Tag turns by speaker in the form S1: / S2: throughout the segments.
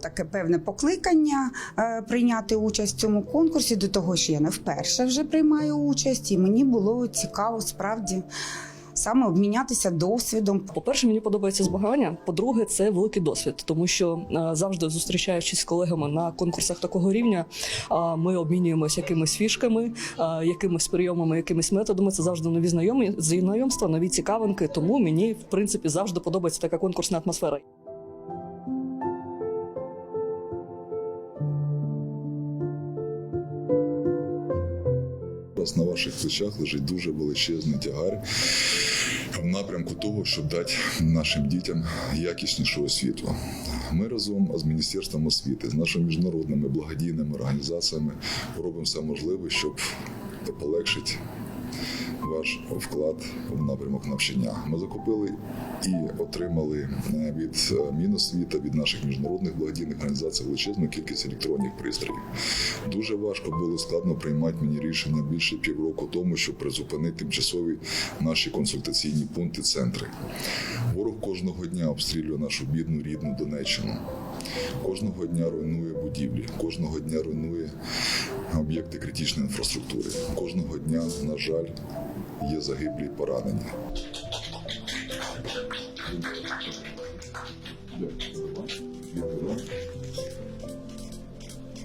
S1: таке певне покликання е, прийняти участь в цьому конкурсі, до того що я не вперше вже приймаю участь, і мені було цікаво справді саме обмінятися досвідом.
S2: По-перше, мені подобається змагання. По-друге, це великий досвід, тому що е, завжди зустрічаючись з колегами на конкурсах такого рівня, е, ми обмінюємося якимись фішками, якимись прийомами, якимись методами. Це завжди нові знайомі знайомства, нові цікавинки. Тому мені в принципі завжди подобається така конкурсна атмосфера.
S3: Зараз на ваших плечах лежить дуже величезний тягар в напрямку того, щоб дати нашим дітям якіснішу освіту. Ми разом з Міністерством освіти, з нашими міжнародними благодійними організаціями робимо все можливе, щоб полегшити ваш вклад в напрямок навчання. Ми закупили і отримали е, від е, Міносвіта, від наших міжнародних благодійних організацій величезну кількість електронних пристроїв. Дуже важко було складно приймати мені рішення більше півроку тому, щоб призупинити тимчасові наші консультаційні пункти, центри. Ворог кожного дня обстрілює нашу бідну рідну Донеччину. Кожного дня руйнує будівлі, кожного дня руйнує об'єкти критичної інфраструктури. Кожного дня, на жаль, є загиблі і поранені.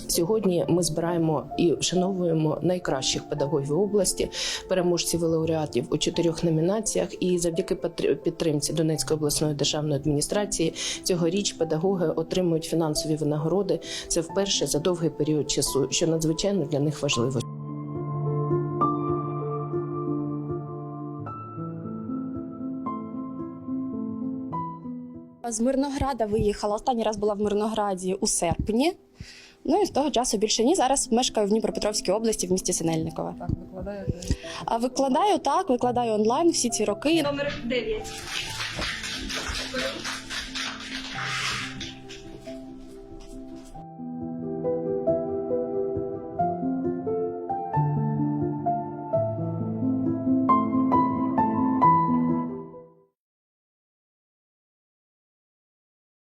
S4: Сьогодні ми збираємо і вшановуємо найкращих педагогів області, переможців і лауреатів у чотирьох номінаціях. І завдяки підтримці Донецької обласної державної адміністрації цьогоріч педагоги отримують фінансові винагороди. Це вперше за довгий період часу, що надзвичайно для них важливо.
S5: З Мирнограда виїхала. Останній раз була в Мирнограді у серпні. Ну і з того часу більше ні. Зараз мешкаю в Дніпропетровській області в місті Синельникове.
S2: Так, викладаю.
S5: А викладаю так, викладаю онлайн всі ці роки.
S6: Номер 9.